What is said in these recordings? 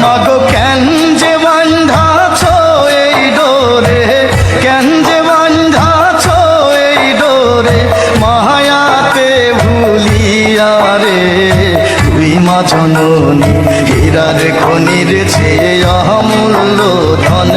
মাগো, কেন যে বান্ধাছ এই ডোরে? কেন যে বান্ধাছ এই ডোরে? মায়াতে ভুলিয়া রে। তুই মা জননী, হীরার খনির ধন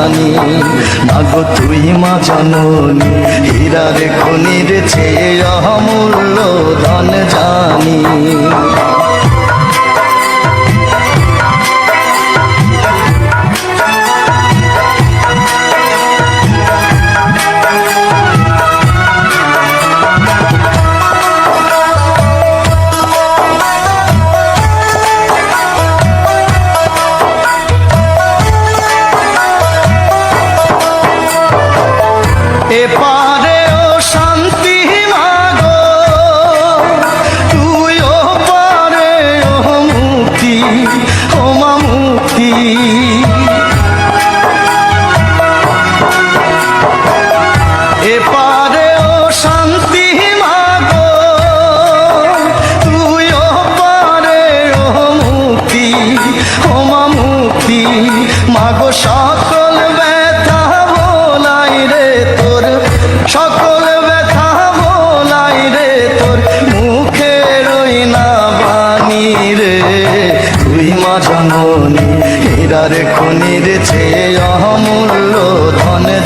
জানি। মাগো তুই মা জননী হীরার খনির চেয়ে অমূল্য ধন জানি। এপারে ও শান্তি মাগো। তুই ও পারে ও মুক্তি, ও মা মুক্তি। এপারে ও শান্তি মাগো। তুই ও পারে ও মুক্তি, ও মা মুক্তি। মাগো সকল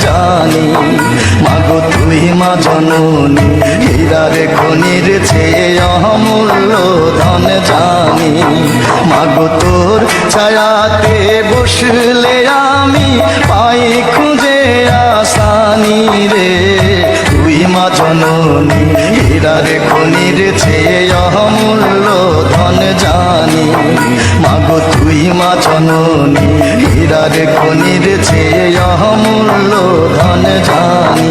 জানি। মাগো, তুই মা জননী হীরার খনির চেয়ে অমূল্য ধন জানি। মাগো, তোর ছায়াতে বসলে আমি পাই খুঁজে আসানি রে। তুই মা জননী হীরার খনির চেয়ে অমূল্য ধন জানি। তুই মা জননী হীরার কনির চেয়ে অহমূল্য ধন জানি।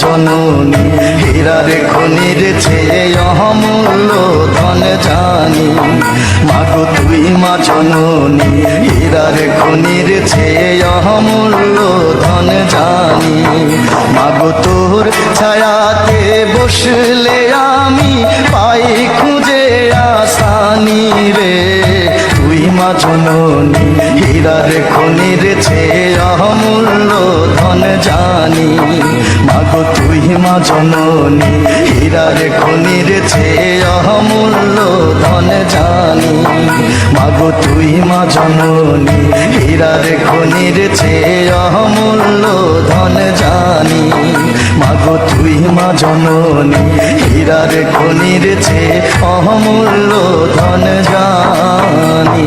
জননী হীরার খনির চেয়ে অমূল্য ধন জানি। মাগো তুই মা জননী হীরার খনির চেয়ে অমূল্য ধন জানি। মাগো তোর ছায়াতে বসলে আমি পাই খুঁজে আসানি রে। তুই মা জননী হীরার খনির চেয়ে অমূল্য ধন জানি। জননী, হীরার খনির চেয়ে অমূল্য ধন জানি। মাগো তুই মা জননী, হীরার খনির চেয়ে অমূল্য ধন জানি। মাগো তুই মা জননী, হীরার খনির চেয়ে অমূল্য ধন জানি।